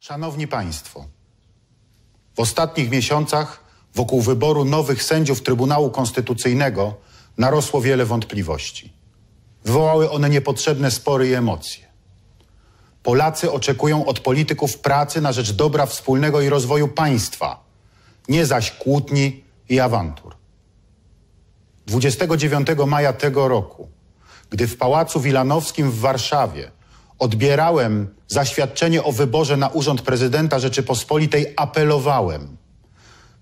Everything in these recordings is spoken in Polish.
Szanowni Państwo, w ostatnich miesiącach wokół wyboru nowych sędziów Trybunału Konstytucyjnego narosło wiele wątpliwości. Wywołały one niepotrzebne spory i emocje. Polacy oczekują od polityków pracy na rzecz dobra wspólnego i rozwoju państwa, nie zaś kłótni i awantur. 29 maja tego roku, gdy w Pałacu Wilanowskim w Warszawie odbierałem zaświadczenie o wyborze na urząd prezydenta Rzeczypospolitej, apelowałem,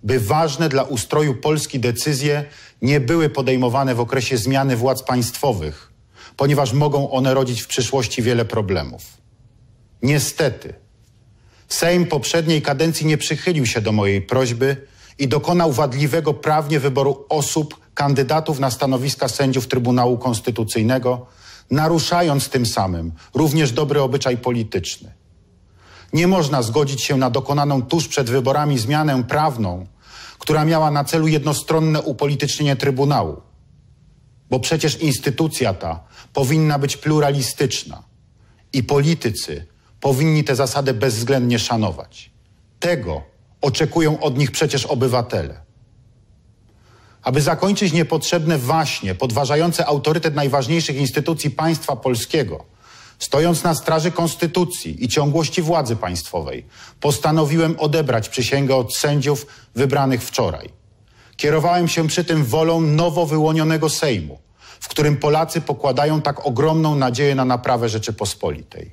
by ważne dla ustroju Polski decyzje nie były podejmowane w okresie zmiany władz państwowych, ponieważ mogą one rodzić w przyszłości wiele problemów. Niestety, Sejm poprzedniej kadencji nie przychylił się do mojej prośby i dokonał wadliwego prawnie wyboru osób, kandydatów na stanowiska sędziów Trybunału Konstytucyjnego, naruszając tym samym również dobry obyczaj polityczny. Nie można zgodzić się na dokonaną tuż przed wyborami zmianę prawną, która miała na celu jednostronne upolitycznienie Trybunału. Bo przecież instytucja ta powinna być pluralistyczna i politycy powinni tę zasadę bezwzględnie szanować. Tego oczekują od nich przecież obywatele. Aby zakończyć niepotrzebne waśnie podważające autorytet najważniejszych instytucji państwa polskiego, stojąc na straży konstytucji i ciągłości władzy państwowej, postanowiłem odebrać przysięgę od sędziów wybranych wczoraj. Kierowałem się przy tym wolą nowo wyłonionego Sejmu, w którym Polacy pokładają tak ogromną nadzieję na naprawę Rzeczypospolitej.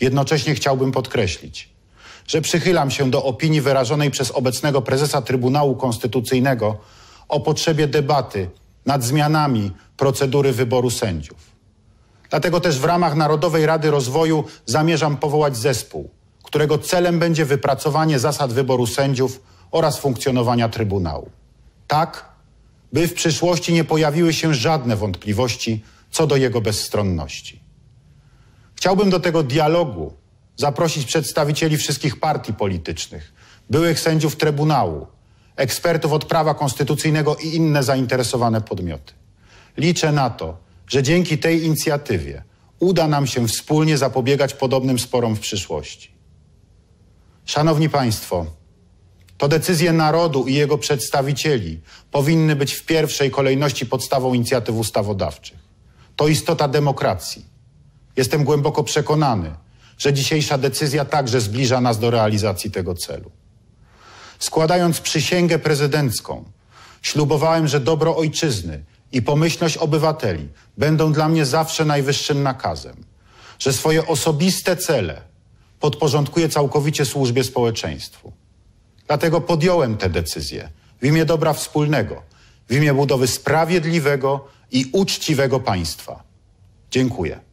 Jednocześnie chciałbym podkreślić, że przychylam się do opinii wyrażonej przez obecnego prezesa Trybunału Konstytucyjnego o potrzebie debaty nad zmianami procedury wyboru sędziów. Dlatego też w ramach Narodowej Rady Rozwoju zamierzam powołać zespół, którego celem będzie wypracowanie zasad wyboru sędziów oraz funkcjonowania Trybunału. Tak, by w przyszłości nie pojawiły się żadne wątpliwości co do jego bezstronności. Chciałbym do tego dialogu zaprosić przedstawicieli wszystkich partii politycznych, byłych sędziów Trybunału, ekspertów od prawa konstytucyjnego i inne zainteresowane podmioty. Liczę na to, że dzięki tej inicjatywie uda nam się wspólnie zapobiegać podobnym sporom w przyszłości. Szanowni Państwo, to decyzje narodu i jego przedstawicieli powinny być w pierwszej kolejności podstawą inicjatyw ustawodawczych. To istota demokracji. Jestem głęboko przekonany, że dzisiejsza decyzja także zbliża nas do realizacji tego celu. Składając przysięgę prezydencką, ślubowałem, że dobro ojczyzny i pomyślność obywateli będą dla mnie zawsze najwyższym nakazem, że swoje osobiste cele podporządkuję całkowicie służbie społeczeństwu. Dlatego podjąłem tę decyzję w imię dobra wspólnego, w imię budowy sprawiedliwego i uczciwego państwa. Dziękuję.